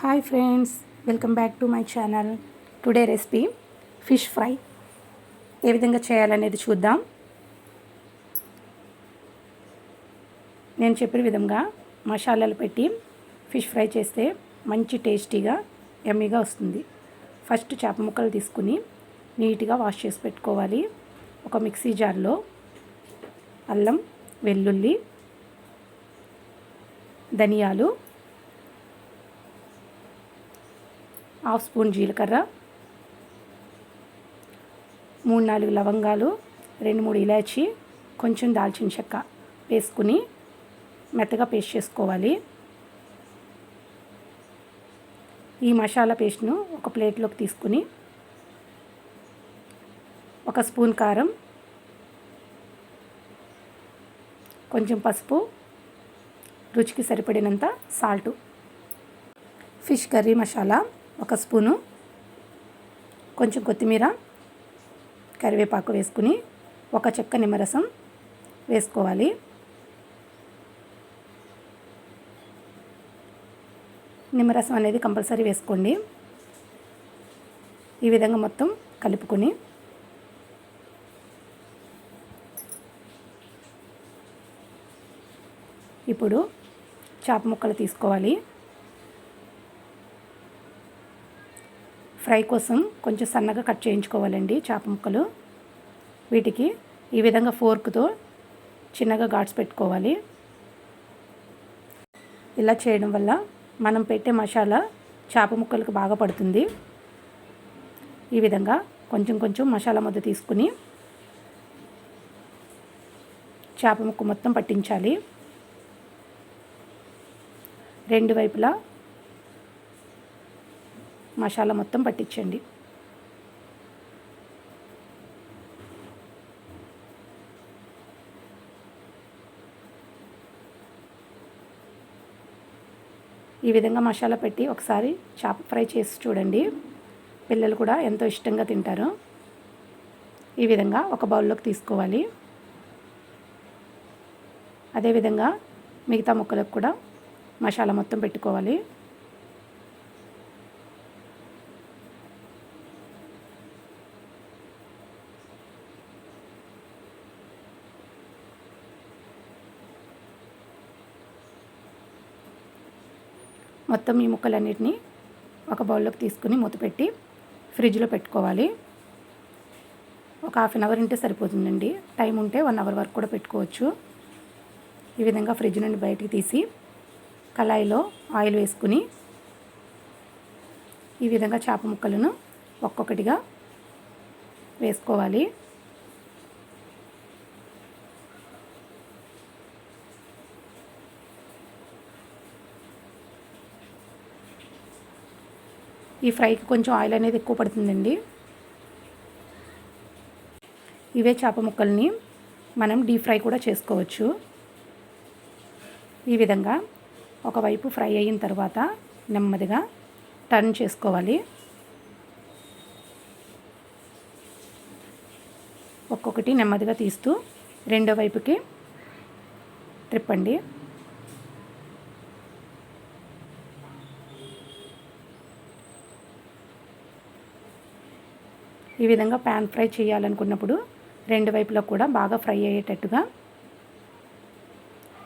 Hi friends welcome back to my channel today recipe fish fry ఏ విధంగా చేయాలనేది చూద్దాం. నేను చెప్పిన విధంగా మసాలాలు పెట్టి ఫిష్ ఫ్రై చేస్తే మంచి టేస్టీగా ఎమ్మీగా వస్తుంది. ఫస్ట్ చేప ముక్కలు తీసుకుని నీట్గా వాష్ చేసి పెట్టుకోవాలి. ఒక మిక్సీ జార్లో అల్లం వెల్లుల్లి ధనియాలు హాఫ్ స్పూన్ జీలకర్ర మూడు నాలుగు లవంగాలు రెండు మూడు ఇలాచి కొంచెం దాల్చిన చెక్క వేసుకుని మెత్తగా పేస్ట్ చేసుకోవాలి. ఈ మసాలా పేస్ట్ను ఒక ప్లేట్లోకి తీసుకుని ఒక స్పూన్ కారం కొంచెం పసుపు రుచికి సరిపడినంత సాల్టు. Fish curry masala. ఒక స్పూను కొంచెం కొత్తిమీర కరివేపాకు వేసుకుని ఒక చెక్క నిమ్మరసం వేసుకోవాలి. నిమ్మరసం అనేది కంపల్సరీ వేసుకోండి. ఈ విధంగా మొత్తం కలుపుకొని ఇప్పుడు చేప ముక్కలు తీసుకోవాలి. ఫ్రై కోసం కొంచెం సన్నగా కట్ చేయించుకోవాలండి చేప ముక్కలు. వీటికి ఈ విధంగా ఫోర్క్తో చిన్నగా ఘాట్స్ పెట్టుకోవాలి. ఇలా చేయడం వల్ల మనం పెట్టే మసాలా చేప ముక్కలకు బాగా పడుతుంది. ఈ విధంగా కొంచెం కొంచెం మసాలా ముద్ద తీసుకుని చేప ముక్క మొత్తం పట్టించాలి. రెండు వైపులా మసాలా మొత్తం పట్టించండి. ఈ విధంగా మసాలా పెట్టి ఒకసారి చేప ఫ్రై చేసి చూడండి. పిల్లలు కూడా ఎంతో ఇష్టంగా తింటారు. ఈ విధంగా ఒక బౌల్లోకి తీసుకోవాలి. అదేవిధంగా మిగతా ముక్కలకు కూడా మసాలా మొత్తం పెట్టుకోవాలి. మొత్తం ఈ ముక్కలన్నిటినీ ఒక బౌల్లోకి తీసుకుని మూత పెట్టి ఫ్రిడ్జ్లో పెట్టుకోవాలి. ఒక హాఫ్ అన్ అవర్ ఉంటే సరిపోతుందండి. టైం ఉంటే వన్ అవర్ వరకు కూడా పెట్టుకోవచ్చు. ఈ విధంగా ఫ్రిడ్జ్ నుండి బయటికి తీసి కళాయిలో ఆయిల్ వేసుకుని ఈ విధంగా చేప ముక్కలను ఒక్కొక్కటిగా వేసుకోవాలి. ఈ ఫ్రైకి కొంచెం ఆయిల్ అనేది ఎక్కువ పడుతుందండి. ఇవే చేప ముక్కల్ని మనం డీప్ ఫ్రై కూడా చేసుకోవచ్చు. ఈ విధంగా ఒకవైపు ఫ్రై అయిన తర్వాత నెమ్మదిగా టర్న్ చేసుకోవాలి. ఒక్కొక్కటి నెమ్మదిగా తీస్తూ రెండో వైపుకి త్రిప్పండి ఈ విధంగా ప్యాన్ ఫ్రై చేయాలనుకున్నప్పుడు రెండు వైపులా కూడా బాగా ఫ్రై అయ్యేటట్టుగా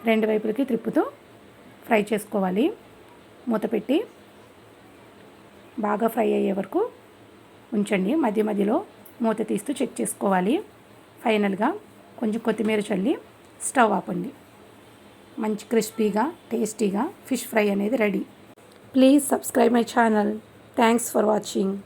రెండు వైపులకి త్రిప్పుతూ ఫ్రై చేసుకోవాలి. మూత పెట్టి బాగా ఫ్రై అయ్యే వరకు ఉంచండి. మధ్య మధ్యలో మూత తీస్తూ చెక్ చేసుకోవాలి. ఫైనల్గా కొంచెం కొత్తిమీర చల్లి స్టవ్ ఆపండి. మంచి క్రిస్పీగా టేస్టీగా ఫిష్ ఫ్రై అనేది ready. Please subscribe my channel thanks for watching